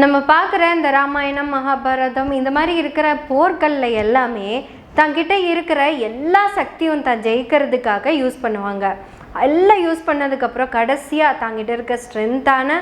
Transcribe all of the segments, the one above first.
நம்ம பார்க்குற இந்த ராமாயணம் மகாபாரதம் இந்த மாதிரி இருக்கிற போர்களில் எல்லாமே தங்கிட்ட இருக்கிற எல்லா சக்தியும் தான் ஜெயிக்கிறதுக்காக யூஸ் பண்ணுவாங்க. எல்லாம் யூஸ் பண்ணதுக்கப்புறம் கடைசியாக தங்கிட்ட இருக்க ஸ்ட்ரென்த்தான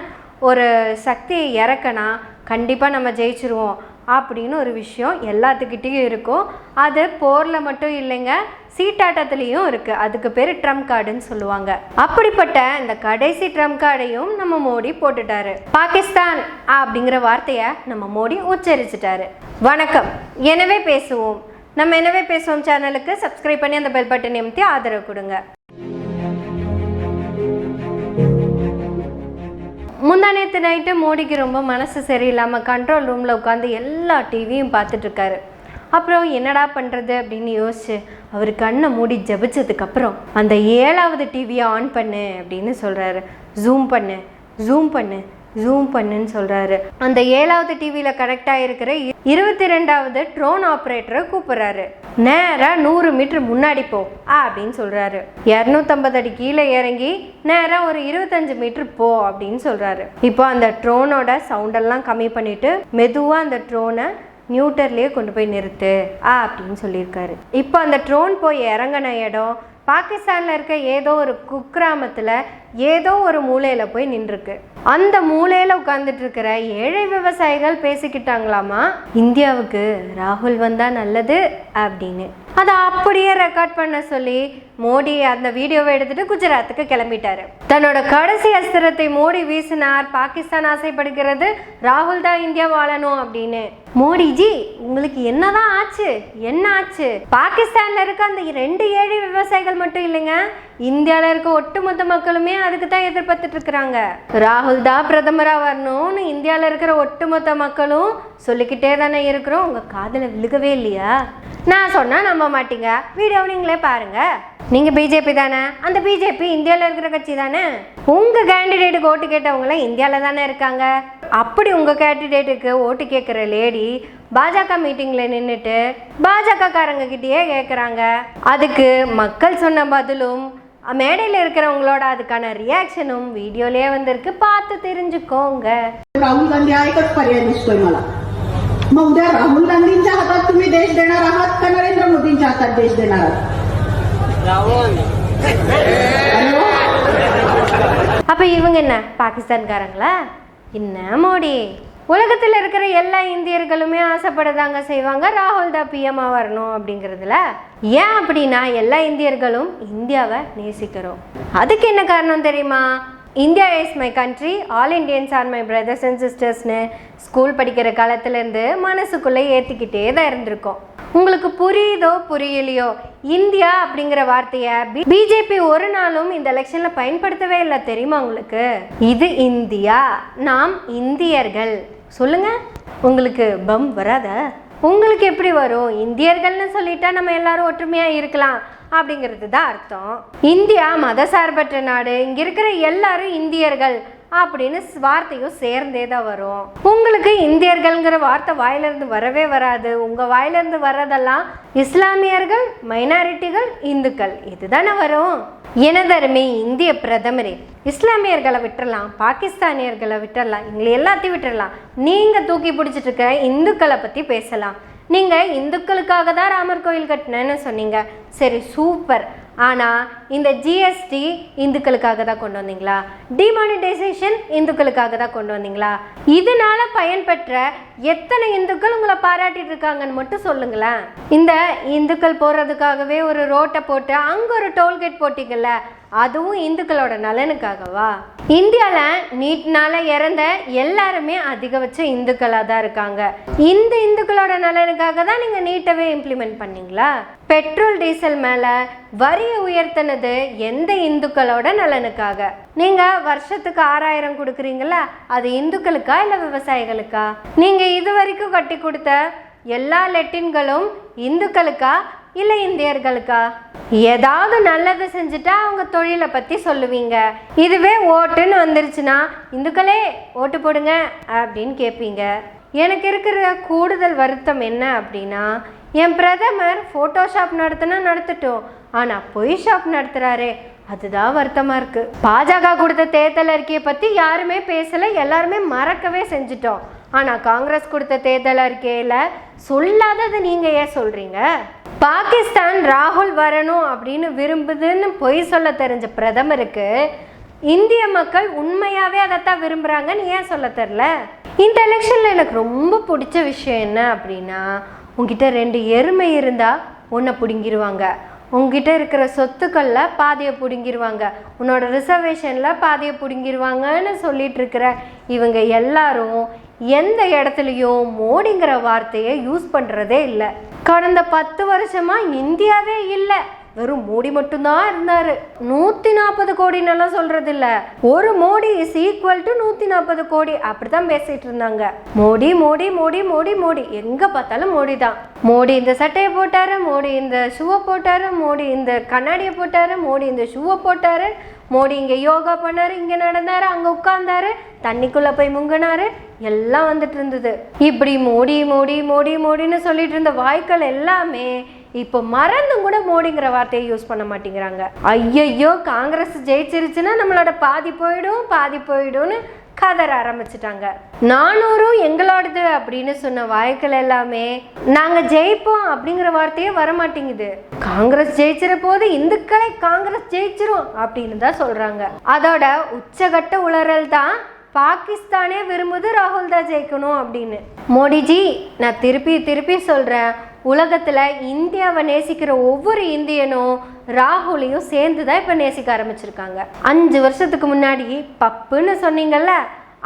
ஒரு சக்தியை இறக்கனா கண்டிப்பாக நம்ம ஜெயிச்சிருவோம். அப்படின்னு ஒரு விஷயம் எல்லாத்துக்கிட்டேயும் இருக்கும். அது போரில் மட்டும் இல்லைங்க சீட்டாட்டத்துலேயும் இருக்குது அதுக்கு பேர் ட்ரம்ப் கார்டுன்னு சொல்லுவாங்க. அப்படிப்பட்ட இந்த கடைசி ட்ரம்ப் கார்டையும் நம்ம மோடி போட்டுட்டாரு. பாகிஸ்தான் அப்படிங்கிற வார்த்தையை நம்ம மோடி உச்சரிச்சிட்டாரு. வணக்கம். எனவே பேசுவோம். நம்ம எனவே பேசுவோம் சேனலுக்கு சப்ஸ்கிரைப் பண்ணி அந்த பெல் பட்டன் நிமித்தி ஆதரவு கொடுங்க. முந்தா நேற்று நைட்டு மோடிக்கு ரொம்ப மனசு சரியில்லாமல் கண்ட்ரோல் ரூமில் உட்காந்து எல்லா டிவியும் பார்த்துட்ருக்காரு அப்புறம் என்னடா பண்ணுறது அப்படின்னு யோசிச்சு அவர் கண்ணை மூடி ஜபிச்சதுக்கப்புறம் அந்த ஏழாவது டிவியை ஆன் பண்ணு அப்படின்னு சொல்கிறாரு ஜூம் பண்ணு ஜூம் பண்ணு ஜூம் பண்ணுன்னு சொல்கிறாரு அந்த ஏழாவது டிவியில் கனெக்ட் இருக்கிற இருபத்தி ரெண்டாவது ட்ரோன் ஆப்ரேட்டரை கூப்பிட்றாரு. நேராக நூறு மீட்டர் முன்னாடி போ ஆ அப்படின்னு சொல்கிறாரு இரநூத்தம்பது அடி கீழே இறங்கி நேராக ஒரு இருபத்தஞ்சு மீட்டர் போ அப்படின்னு சொல்கிறாரு இப்போ அந்த ட்ரோனோட சவுண்டெல்லாம் கம்மி பண்ணிவிட்டு மெதுவாக அந்த ட்ரோனை நியூட்டர்லேயே கொண்டு போய் நிறுத்து ஆ அப்படின்னு சொல்லியிருக்காரு. இப்போ அந்த ட்ரோன் போய் இறங்கின இடம் பாகிஸ்தானில் இருக்க ஏதோ ஒரு குக்கிராமத்தில் ஏதோ ஒரு மூலையில் போய் நின்றுருக்கு. அந்த மூலையில் உட்காந்துட்டு இருக்கிற ஏழை விவசாயிகள் பேசிக்கிட்டாங்களாமா? இந்தியாவுக்கு ராகுல் வந்தால் நல்லது அப்படின்னு. அதை அப்படியே ரெக்கார்ட் பண்ண சொல்லி மோடி அந்த வீடியோவை எடுத்துட்டு குஜராத்துக்கு கிளம்பிட்டாரு. தன்னோட கடைசி அஸ்திரத்தை மோடி வீசினார். பாகிஸ்தான் ஆசைப்படுகிறது. ராகுல் தான் இந்தியா வாழணும் அப்படின்னு. மோடிஜி உங்களுக்கு என்னதான் ஆச்சு? என்ன ஆச்சு? பாகிஸ்தான்ல இருக்க அந்த ரெண்டு ஏழை விவசாயிகள் மட்டும் இல்லைங்க. இந்தியாவில் இருக்க ஒட்டுமொத்த மக்களுமே அதுக்கு தான் எதிர்பார்த்துட்டு இருக்கிறாங்க. ராகுல் தான் பிரதமராக வரணும்னு இந்தியாவில் இருக்கிற ஒட்டுமொத்த மக்களும் சொல்லிக்கிட்டே தானே இருக்கிறோம். உங்கள் காதில் விழுகவே இல்லையா? நான் சொன்னால் நம்ப மாட்டீங்க. வீடியோ நீங்களே பாருங்கள் நீங்கள் பிஜேபி தானே அந்த பிஜேபி இந்தியாவில் இருக்கிற கட்சி தானே உங்கள் கேண்டிடேட்டுக்கு ஓட்டு கேட்டவங்களாம் இந்தியாவில் தானே இருக்காங்க அப்படி உங்கள் கேண்டிடேட்டுக்கு ஓட்டு கேட்குற லேடி பாஜக மீட்டிங்கில் நின்றுட்டு பாஜக காரங்க கிட்டேயே கேட்குறாங்க அதுக்கு மக்கள் சொன்ன பதிலும் மேடையில் இருக்கிறவங்களோட அதுக்கான ரியாக்ஷனும் வீடியோலயே வந்திருக்கு பார்த்து தெரிஞ்சுக்கோங்க राहुल गांधी हा एकच पर्याय दिसतोय मला मग उद्या राहुल गांधींच्या हातात तुम्ही देश देणार आहात का नरेंद्र मोदींच्या हातात देश देणार आहात अरे वा. அப்போ இவங்க என்ன? பாகிஸ்தான்காரங்களா? என்ன மோடி? உலகத்தில் இருக்கிற எல்லா இந்தியர்களுமே ஆசைப்படதாங்க செய்வாங்க. ராகுல் தான் பிஎம்ஆ வரணும் அப்படிங்கிறதுல. ஏன் அப்படின்னா எல்லா இந்தியர்களும் இந்தியாவை நேசிக்கிறோம். அதுக்கு என்ன காரணம் தெரியுமா? India is my country all Indians are my brothers and சிஸ்டர்ஸ்னு school படிக்கிற காலத்துலேருந்து மனசுக்குள்ளே ஏற்றிக்கிட்டே தான் இருந்திருக்கோம். உங்களுக்கு புரியுதோ புரியலையோ? இந்தியா அப்படிங்கிற வார்த்தையை பிஜேபி ஒரு நாளும் இந்த எலெக்ஷன்ல பயன்படுத்தவே இல்லை தெரியுமா உங்களுக்கு? இது இந்தியா நாம் இந்தியர்கள். சொல்லுங்க. உங்களுக்கு பம் வராதா? உங்களுக்கு எப்படி வரும்? இந்தியர்கள்னு சொல்லிட்டா நம்ம எல்லாரும் ஒற்றுமையா இருக்கலாம் அப்படிங்கிறது தான் அர்த்தம். இந்தியா மதசார்பற்ற நாடு. இங்க இருக்கிற எல்லாரும் இந்தியர்கள். அப்படின்னு வார்த்தையும் சேர்ந்தே தான் வரும். உங்களுக்கு இந்தியர்கள்ங்கிற வார்த்தை வாயிலிருந்து வரவே வராது. உங்கள் வாயிலிருந்து வர்றதெல்லாம் இஸ்லாமியர்கள் மைனாரிட்டிகள் இந்துக்கள். இதுதானே வரும். இனதருமே இந்திய பிரதமரே இஸ்லாமியர்களை விட்டுறலாம் பாகிஸ்தானியர்களை விட்டுறலாம் எங்களை எல்லாத்தையும் விட்டுறலாம். நீங்கள் தூக்கி பிடிச்சிட்டு இருக்க இந்துக்களை பற்றி பேசலாம். நீங்கள் இந்துக்களுக்காக தான் ராமர் கோயில் கட்டினேன்னு சொன்னீங்க. சரி சூப்பர். ஆனால் இந்த ஜிஎஸ்டி இந்துக்களுக்காக தான் கொண்டு வந்தீங்களா? டிமானிட்டைசேஷன் இந்துக்களுக்காக தான் கொண்டு வந்தீங்களா? இதனால பயன்பெற்ற எத்தனை இந்துக்கள் உங்களை பாராட்டிட்டு இருக்காங்கன்னு மட்டும் சொல்லுங்களேன். இந்த இந்துக்கள் போகிறதுக்காகவே ஒரு ரோட்டை போட்டு அங்கே ஒரு டோல்கேட் போட்டிங்கல்ல அதுவும் இந்துக்களோட நலனுக்காகவா? இந்தியாவில் நீட்னால இறந்த எல்லாருமே அதிகபட்ச இந்துக்களாக தான் இருக்காங்க. இந்த இந்துக்களோட நலனுக்காக தான் நீங்கள் நீட்டவே இம்ப்ளிமெண்ட் பண்ணீங்களா? பெட்ரோல் டீசல் மேலே வரியை உயர்த்தினது எந்த இந்துக்களோட நலனுக்காக? நீங்கள் வருஷத்துக்கு ஆறாயிரம் கொடுக்குறீங்களா? அது இந்துக்களுக்கா இல்லை விவசாயிகளுக்கா? நீங்கள் இது வரைக்கும் கட்டி கொடுத்த எல்லா லெட்டின்களும் இந்துக்களுக்கா இல்லை இந்தியர்களுக்கா? ஏதாவது நல்லது செஞ்சுட்டா அவங்க தொழிலை பற்றி சொல்லுவீங்க. இதுவே ஓட்டுன்னு வந்துருச்சுன்னா இந்துக்களே ஓட்டு போடுங்க அப்படின்னு கேட்பீங்க எனக்கு இருக்கிற கூடுதல் வருத்தம் என்ன அப்படின்னா என் பிரதமர் ஃபோட்டோஷாப் நடத்தினா நடத்தட்டும். ஆனால் பொய் ஷாப் நடத்துகிறாரே அதுதான் வருத்தமாக இருக்குது பாஜக கொடுத்த தேர்தல் அறிக்கையை பற்றி யாருமே பேசலை எல்லாருமே மறக்கவே செஞ்சிட்டோம். ஆனால் காங்கிரஸ் கொடுத்த தேர்தல் அறிக்கையில் சொல்லாததை நீங்கள் ஏன் சொல்கிறீங்க பாகிஸ்தான் ராகுல் வரணும் அப்படின்னு விரும்புதுன்னு பொய் சொல்ல தெரிஞ்ச பிரதமருக்கு இந்திய மக்கள் உண்மையாகவே அதைத்தான் விரும்புகிறாங்கன்னு ஏன் சொல்ல தெரில? இந்த எலெக்ஷனில் எனக்கு ரொம்ப பிடிச்ச விஷயம் என்ன அப்படின்னா உங்ககிட்ட ரெண்டு எருமை இருந்தால் ஒன்றை பிடுங்கிடுவாங்க உங்ககிட்ட இருக்கிற சொத்துக்களில் பாதியை பிடுங்கிடுவாங்க உன்னோட ரிசர்வேஷனில் பாதியை பிடுங்கிடுவாங்கன்னு சொல்லிட்டு இருக்கிற இவங்க எல்லாரும் எந்த இடத்துலையும் மோடிங்கிற வார்த்தையை யூஸ் பண்ணுறதே இல்லை. கடந்த பத்து வருஷமா இந்தியாவே இல்லை. வெறும் மோடி மட்டும்தான் இருந்தார். நூற்றி நாற்பது கோடின்னெல்லாம் சொல்றது இல்லை. ஒரு மோடி இஸ் ஈக்குவல் டு நூற்றி நாற்பது கோடி. அப்படிதான் பேசிட்டு இருந்தாங்க. மோடி மோடி மோடி மோடி மோடி. எங்கே பார்த்தாலும் மோடி தான் மோடி இந்த சட்டையை போட்டாரு மோடி இந்த ஷூவை போட்டாரு மோடி இந்த கண்ணாடியை போட்டாரு மோடி இந்த ஷூவை போட்டாரு மோடி இங்கே யோகா பண்ணாரு இங்கே நடந்தாரு அங்கே உட்கார்ந்தாரு தண்ணிக்குள்ளே போய் முங்கினாரு எல்லாம் வந்துட்டு இருந்தது இப்படி மோடி மோடி மோடி மோடின்னு சொல்லிட்டு இருந்த வாய்க்கள் எல்லாமே இப்போ மறந்தும் கூட மோடிங்கிற வார்த்தையை யூஸ் பண்ண மாட்டேங்கிறாங்க. ஐயையோ காங்கிரஸ் ஜெயிச்சிருச்சுன்னா நம்மளோட பாதி போயிடும் பாதி போயிடும்னு கதற ஆரம்பிச்சிட்டாங்க. நானூறும் எங்களோடது அப்படின்னு சொன்ன வாய்க்கள் எல்லாமே நாங்க ஜெயிப்போம் அப்படிங்கிற வார்த்தையே வர மாட்டேங்குது காங்கிரஸ் ஜெயிச்சிட போது இந்துக்களை காங்கிரஸ் ஜெயிச்சிரும் அப்படின்னு தான் சொல்றாங்க. அதோட உச்சகட்ட உளறல் தான் பாகிஸ்தானே விரும்புது ராகுல் தான் ஜெயிக்கணும் அப்படின்னு. மோடிஜி நான் திருப்பி திருப்பி சொல்கிறேன் உலகத்தில் இந்தியாவை நேசிக்கிற ஒவ்வொரு இந்தியனும் ராகுலையும் சேர்ந்து தான் இப்போ நேசிக்க ஆரம்பிச்சிருக்காங்க. அஞ்சு வருஷத்துக்கு முன்னாடி பப்புன்னு சொன்னீங்கல்ல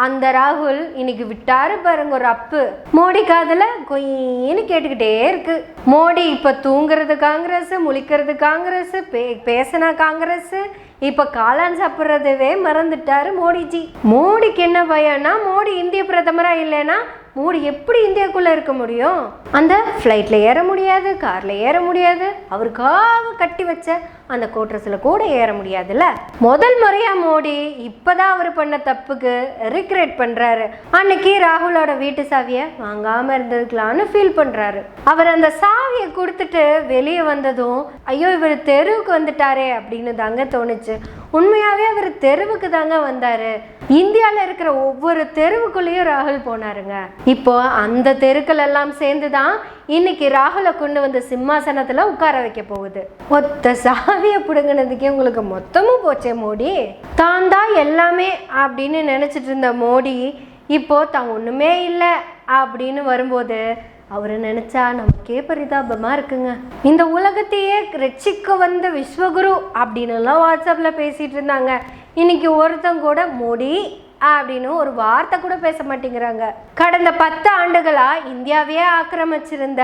அந்த ராகுல் இன்னைக்கு விட்டாரு பாருங்க ஒரு அப்பு. மோடி காதில் கொயின்னு கேட்டுக்கிட்டே இருக்கு. மோடி இப்ப தூங்குறது காங்கிரஸ் முழிக்கிறது காங்கிரஸ் பே பேசினா காங்கிரஸ் இப்போ காளான் சாப்பிட்றதவே மறந்துட்டாரு மோடிஜி. மோடிக்கு என்ன பயம்னா மோடி இந்திய பிரதமராக இல்லைன்னா மோடி எப்படி இந்தியாக்குள்ளே இருக்க முடியும்? அந்த ஃப்ளைட்டில் ஏற முடியாது காரில் ஏற முடியாது. அவருக்காக கட்டி வச்ச அந்த கோட்ரஸில் கூட ஏற முடியாதுல்ல? முதல் முறையாக மோடி இப்போதான் அவர் பண்ண தப்புக்கு ரிக்ரெட் பண்ணுறாரு அன்னைக்கு ராகுலோட வீட்டு சாவியை வாங்காமல் இருந்திருக்கலாம்னு ஃபீல் பண்ணுறாரு அவர் அந்த சாவியை கொடுத்துட்டு வெளியே வந்ததும் ஐயோ இவர் தெருவுக்கு வந்துட்டாரே அப்படின்னு தாங்க தோணுச்சு. உண்மையாகவே அவர் தெருவுக்கு தாங்க வந்தார். இந்தியாவில் இருக்கிற ஒவ்வொரு தெருவுக்குள்ளேயும் ராகுல் போனாருங்க. இப்போ அந்த தெருக்கள் எல்லாம் சேர்ந்து தான் இன்னைக்கு ராகுலை கொண்டு வந்து சிம்மாசனத்தில் உட்கார வைக்க போகுது. ஒத்த சாவியை பிடுங்கினதுக்கே உங்களுக்கு மொத்தமும் போச்சே மோடி? தான் தான் எல்லாமே அப்படின்னு நினச்சிட்டு இருந்த மோடி இப்போ தான் ஒன்றுமே இல்லை அப்படின்னு வரும்போது அவரை நினச்சா நமக்கே பரிதாபமாக இருக்குங்க. இந்த உலகத்தையே ரட்சிக்க வந்த விஸ்வகுரு அப்படின்னு எல்லாம் வாட்ஸ்அப்பில் பேசிகிட்டு இருந்தாங்க. இன்னைக்கு ஒருத்தங்க கூட மோடி அப்படின்னு ஒரு வார்த்தை கூட பேச மாட்டேங்கிறாங்க. கடந்த பத்து ஆண்டுகளா இந்தியாவையே ஆக்கிரமிச்சிருந்த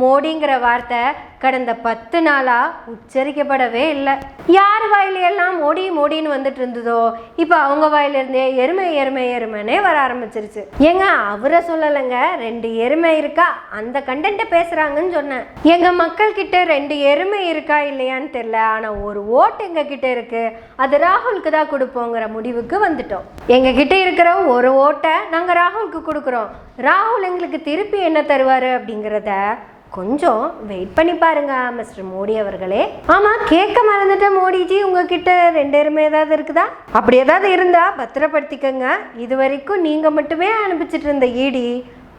மோடிங்கிற வார்த்தை கடந்த பத்து நாளாக உச்சரிக்கப்படவே இல்லை. யார் வாயிலையெல்லாம் மோடி மோடின்னு வந்துட்டு இருந்ததோ இப்போ அவங்க வாயிலிருந்தே எருமை எருமை எருமைனே வர ஆரம்பிச்சிருச்சு. ஏங்க அவரை சொல்லலைங்க? ரெண்டு எருமை இருக்கா? அந்த கண்டென்ட்டை பேசுகிறாங்கன்னு சொன்னேன். எங்கள் மக்கள் கிட்ட ரெண்டு எருமை இருக்கா இல்லையான்னு தெரில ஆனால் ஒரு ஓட்டு எங்க கிட்ட இருக்கு. அது ராகுலுக்கு தான் கொடுப்போங்கிற முடிவுக்கு வந்துட்டோம். எங்க இருக்கிற ஒரு ஓட்டை நாங்கள் ராகுலுக்கு கொடுக்குறோம். ராகுல் எங்களுக்கு திருப்பி என்ன தருவார் அப்படிங்கிறத கொஞ்சம் வெயிட் பண்ணி பாருங்க மிஸ்டர் மோடி அவர்களே. ஆமா கேட்க மறந்துட்டேன் மோடிஜி உங்ககிட்ட ரெண்டு எருமை ஏதாவது இருக்குதா? அப்படி ஏதாவது இருந்தா பத்திரப்படுத்திக்கங்க. இது வரைக்கும் நீங்க மட்டுமே அனுப்பிச்சிட்டு இருந்த ஈடி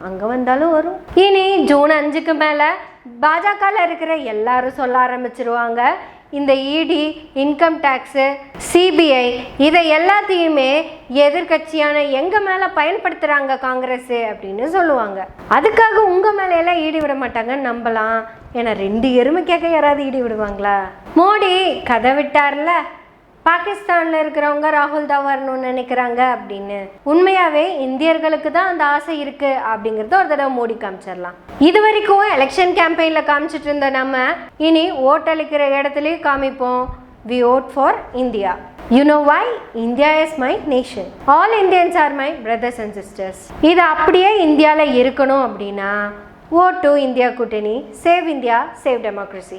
அங்க வந்தாலும் வரும். இனி ஜூன் அஞ்சுக்கு மேல பாஜகவில் இருக்கிற எல்லாரும் சொல்ல ஆரம்பிச்சிருவாங்க. இந்த இடி இன்கம் டேக்ஸு சிபிஐ இதை எல்லாத்தையுமே எதிர்க்கட்சியான எங்கள் மேலே பயன்படுத்துகிறாங்க காங்கிரஸ் அப்படின்னு சொல்லுவாங்க. அதுக்காக உங்கள் மேலையெல்லாம் எல்லாம் ஈடி விட மாட்டாங்கன்னு நம்பலாம். ஏன்னா ரெண்டு எருமை கேட்க யாராவது ஈடி விடுவாங்களா? மோடி கதை விட்டார்ல. பாகிஸ்தானில் இருக்கிறவங்க ராகுல் தான் வரணும்னு நினைக்கிறாங்க அப்படின்னு. உண்மையாகவே இந்தியர்களுக்கு தான் அந்த ஆசை இருக்கு அப்படிங்கறத ஒரு தடவை மோடி காமிச்சிடலாம். இது வரைக்கும் எலெக்ஷன் கேம்பெயினில் காமிச்சிட்டு இருந்த நம்ம இனி ஓட்டளிக்கிற இடத்துலையும் காமிப்போம். We vote for India you know why India is my nation all Indians are my brothers and sisters இது அப்படியே இந்தியாவில் இருக்கணும் அப்படின்னா ஓட் டு இந்தியா கூட்டணி. Save India save democracy